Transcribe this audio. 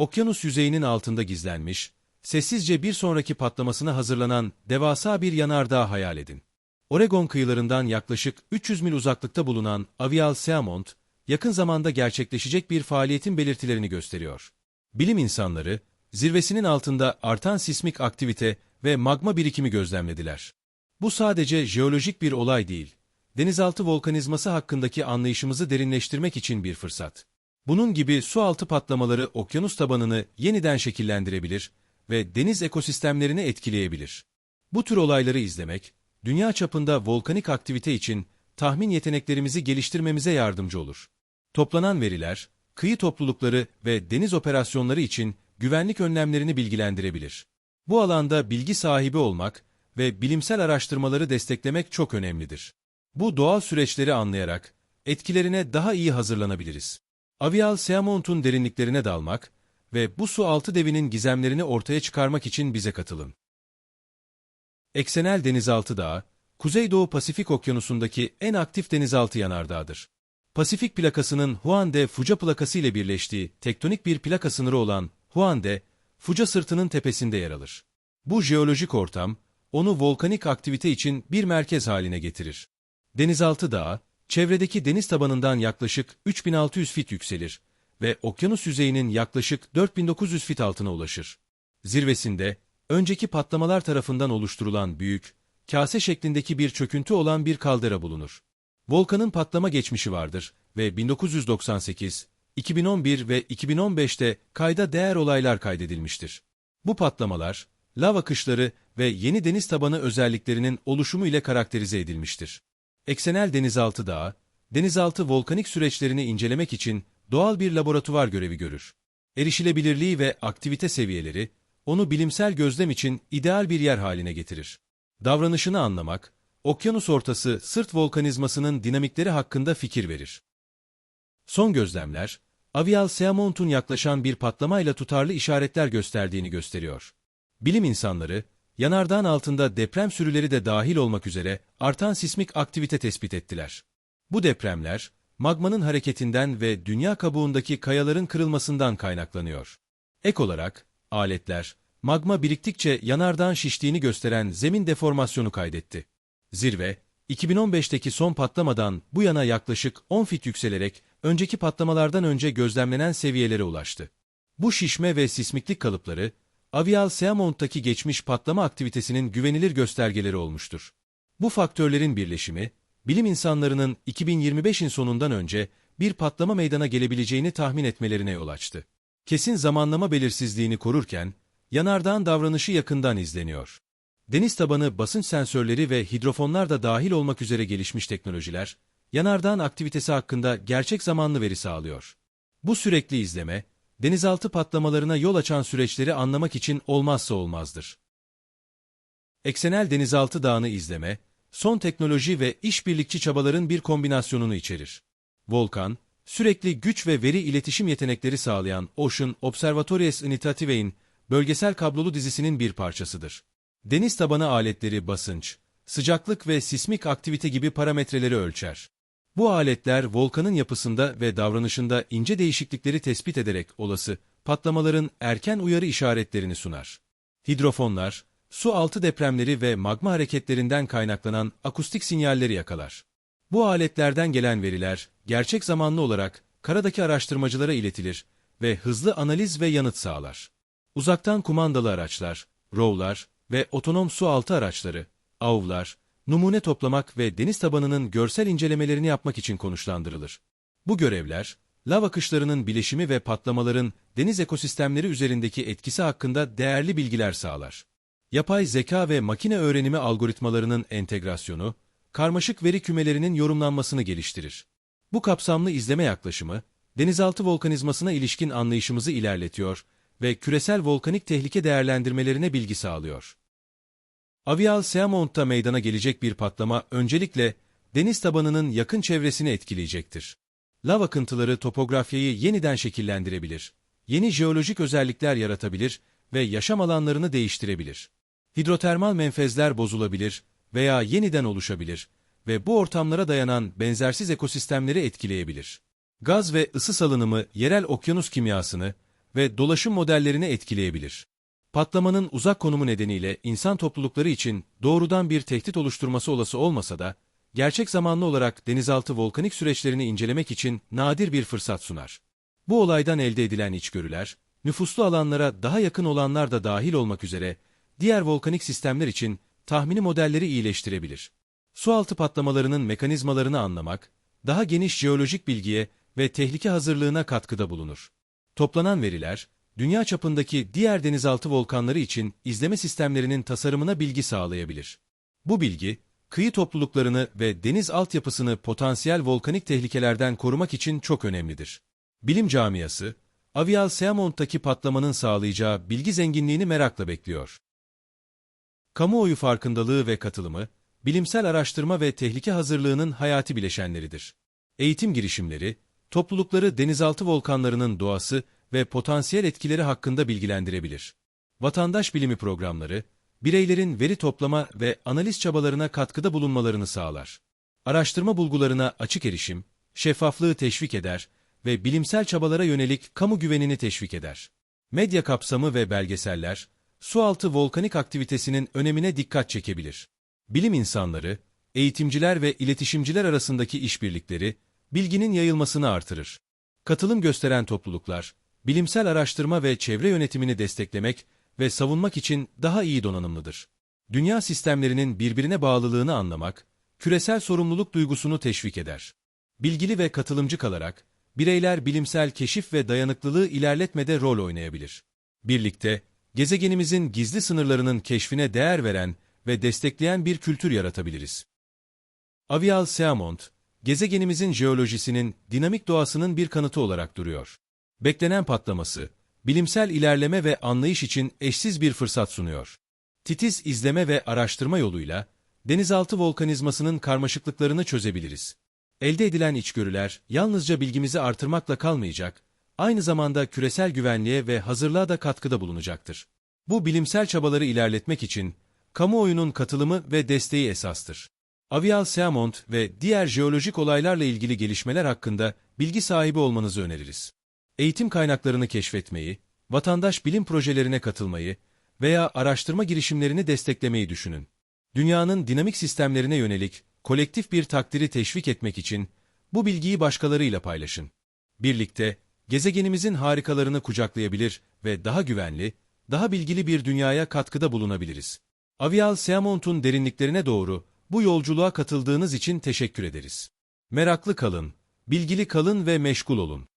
okyanus yüzeyinin altında gizlenmiş, sessizce bir sonraki patlamasına hazırlanan devasa bir yanardağ hayal edin. Oregon kıyılarından yaklaşık 300 mil uzaklıkta bulunan Avial Seamont, yakın zamanda gerçekleşecek bir faaliyetin belirtilerini gösteriyor. Bilim insanları, zirvesinin altında artan sismik aktivite ve magma birikimi gözlemlediler. Bu sadece jeolojik bir olay değil, denizaltı volkanizması hakkındaki anlayışımızı derinleştirmek için bir fırsat. Bunun gibi su altı patlamaları okyanus tabanını yeniden şekillendirebilir ve deniz ekosistemlerini etkileyebilir. Bu tür olayları izlemek, dünya çapında volkanik aktivite için tahmin yeteneklerimizi geliştirmemize yardımcı olur. Toplanan veriler, kıyı toplulukları ve deniz operasyonları için güvenlik önlemlerini bilgilendirebilir. Bu alanda bilgi sahibi olmak ve bilimsel araştırmaları desteklemek çok önemlidir. Bu doğal süreçleri anlayarak etkilerine daha iyi hazırlanabiliriz. Avial Seamont'un derinliklerine dalmak ve bu su altı devinin gizemlerini ortaya çıkarmak için bize katılın. Eksenel Denizaltı Dağı, Kuzeydoğu Pasifik Okyanusu'ndaki en aktif denizaltı yanardağıdır. Pasifik plakasının Huande Fuca plakası ile birleştiği tektonik bir plaka sınırı olan Huande, Fuca sırtının tepesinde yer alır. Bu jeolojik ortam, onu volkanik aktivite için bir merkez haline getirir. Denizaltı Dağı, çevredeki deniz tabanından yaklaşık 3600 fit yükselir ve okyanus yüzeyinin yaklaşık 4900 fit altına ulaşır. Zirvesinde, önceki patlamalar tarafından oluşturulan büyük, kase şeklindeki bir çöküntü olan bir kaldera bulunur. Volkanın patlama geçmişi vardır ve 1998, 2011 ve 2015'te kayda değer olaylar kaydedilmiştir. Bu patlamalar, lav akışları ve yeni deniz tabanı özelliklerinin oluşumu ile karakterize edilmiştir. Eksenel Denizaltı Dağı, denizaltı volkanik süreçlerini incelemek için doğal bir laboratuvar görevi görür. Erişilebilirliği ve aktivite seviyeleri, onu bilimsel gözlem için ideal bir yer haline getirir. Davranışını anlamak, okyanus ortası sırt volkanizmasının dinamikleri hakkında fikir verir. Son gözlemler, Avial Seamont'un yaklaşan bir patlamayla tutarlı işaretler gösterdiğini gösteriyor. Bilim insanları, yanardağın altında deprem sürüleri de dahil olmak üzere artan sismik aktivite tespit ettiler. Bu depremler, magmanın hareketinden ve dünya kabuğundaki kayaların kırılmasından kaynaklanıyor. Ek olarak, aletler, magma biriktikçe yanardağın şiştiğini gösteren zemin deformasyonu kaydetti. Zirve, 2015'teki son patlamadan bu yana yaklaşık 10 fit yükselerek önceki patlamalardan önce gözlemlenen seviyelere ulaştı. Bu şişme ve sismiklik kalıpları, Avial Seamont'taki geçmiş patlama aktivitesinin güvenilir göstergeleri olmuştur. Bu faktörlerin birleşimi, bilim insanlarının 2025'in sonundan önce bir patlama meydana gelebileceğini tahmin etmelerine yol açtı. Kesin zamanlama belirsizliğini korurken, yanardağın davranışı yakından izleniyor. Deniz tabanı basınç sensörleri ve hidrofonlar da dahil olmak üzere gelişmiş teknolojiler, yanardağın aktivitesi hakkında gerçek zamanlı veri sağlıyor. Bu sürekli izleme, denizaltı patlamalarına yol açan süreçleri anlamak için olmazsa olmazdır. Eksenel denizaltı dağını izleme, son teknoloji ve işbirlikçi çabaların bir kombinasyonunu içerir. Volkan, sürekli güç ve veri iletişim yetenekleri sağlayan Ocean Observatories Initiative'in bölgesel kablolu dizisinin bir parçasıdır. Deniz tabanı aletleri basınç, sıcaklık ve sismik aktivite gibi parametreleri ölçer. Bu aletler volkanın yapısında ve davranışında ince değişiklikleri tespit ederek olası patlamaların erken uyarı işaretlerini sunar. Hidrofonlar, su altı depremleri ve magma hareketlerinden kaynaklanan akustik sinyalleri yakalar. Bu aletlerden gelen veriler gerçek zamanlı olarak karadaki araştırmacılara iletilir ve hızlı analiz ve yanıt sağlar. Uzaktan kumandalı araçlar, ROV'lar ve otonom su altı araçları, AV'lar, numune toplamak ve deniz tabanının görsel incelemelerini yapmak için konuşlandırılır. Bu görevler, lav akışlarının bileşimi ve patlamaların deniz ekosistemleri üzerindeki etkisi hakkında değerli bilgiler sağlar. Yapay zeka ve makine öğrenimi algoritmalarının entegrasyonu, karmaşık veri kümelerinin yorumlanmasını geliştirir. Bu kapsamlı izleme yaklaşımı, denizaltı volkanizmasına ilişkin anlayışımızı ilerletiyor ve küresel volkanik tehlike değerlendirmelerine bilgi sağlıyor. Avial Seamont'ta meydana gelecek bir patlama öncelikle deniz tabanının yakın çevresini etkileyecektir. Lav akıntıları topografyayı yeniden şekillendirebilir, yeni jeolojik özellikler yaratabilir ve yaşam alanlarını değiştirebilir. Hidrotermal menfezler bozulabilir veya yeniden oluşabilir ve bu ortamlara dayanan benzersiz ekosistemleri etkileyebilir. Gaz ve ısı salınımı yerel okyanus kimyasını ve dolaşım modellerini etkileyebilir. Patlamanın uzak konumu nedeniyle insan toplulukları için doğrudan bir tehdit oluşturması olası olmasa da, gerçek zamanlı olarak denizaltı volkanik süreçlerini incelemek için nadir bir fırsat sunar. Bu olaydan elde edilen içgörüler, nüfuslu alanlara daha yakın olanlar da dahil olmak üzere, diğer volkanik sistemler için tahmini modelleri iyileştirebilir. Sualtı patlamalarının mekanizmalarını anlamak, daha geniş jeolojik bilgiye ve tehlike hazırlığına katkıda bulunur. Toplanan veriler, dünya çapındaki diğer denizaltı volkanları için izleme sistemlerinin tasarımına bilgi sağlayabilir. Bu bilgi, kıyı topluluklarını ve deniz altyapısını potansiyel volkanik tehlikelerden korumak için çok önemlidir. Bilim camiası, Avial Seamont'taki patlamanın sağlayacağı bilgi zenginliğini merakla bekliyor. Kamuoyu farkındalığı ve katılımı, bilimsel araştırma ve tehlike hazırlığının hayati bileşenleridir. Eğitim girişimleri, toplulukları denizaltı volkanlarının doğası ve potansiyel etkileri hakkında bilgilendirebilir. Vatandaş bilimi programları, bireylerin veri toplama ve analiz çabalarına katkıda bulunmalarını sağlar. Araştırma bulgularına açık erişim, şeffaflığı teşvik eder ve bilimsel çabalara yönelik kamu güvenini teşvik eder. Medya kapsamı ve belgeseller, sualtı volkanik aktivitesinin önemine dikkat çekebilir. Bilim insanları, eğitimciler ve iletişimciler arasındaki işbirlikleri, bilginin yayılmasını artırır. Katılım gösteren topluluklar, bilimsel araştırma ve çevre yönetimini desteklemek ve savunmak için daha iyi donanımlıdır. Dünya sistemlerinin birbirine bağlılığını anlamak, küresel sorumluluk duygusunu teşvik eder. Bilgili ve katılımcı kalarak, bireyler bilimsel keşif ve dayanıklılığı ilerletmede rol oynayabilir. Birlikte, gezegenimizin gizli sınırlarının keşfine değer veren ve destekleyen bir kültür yaratabiliriz. Avial Seamont, gezegenimizin jeolojisinin dinamik doğasının bir kanıtı olarak duruyor. Beklenen patlaması, bilimsel ilerleme ve anlayış için eşsiz bir fırsat sunuyor. Titiz izleme ve araştırma yoluyla, denizaltı volkanizmasının karmaşıklıklarını çözebiliriz. Elde edilen içgörüler yalnızca bilgimizi artırmakla kalmayacak, aynı zamanda küresel güvenliğe ve hazırlığa da katkıda bulunacaktır. Bu bilimsel çabaları ilerletmek için, kamuoyunun katılımı ve desteği esastır. Avial Seamont ve diğer jeolojik olaylarla ilgili gelişmeler hakkında bilgi sahibi olmanızı öneririz. Eğitim kaynaklarını keşfetmeyi, vatandaş bilim projelerine katılmayı veya araştırma girişimlerini desteklemeyi düşünün. Dünyanın dinamik sistemlerine yönelik kolektif bir takdiri teşvik etmek için bu bilgiyi başkalarıyla paylaşın. Birlikte gezegenimizin harikalarını kucaklayabilir ve daha güvenli, daha bilgili bir dünyaya katkıda bulunabiliriz. Avial Seamont'un derinliklerine doğru bu yolculuğa katıldığınız için teşekkür ederiz. Meraklı kalın, bilgili kalın ve meşgul olun.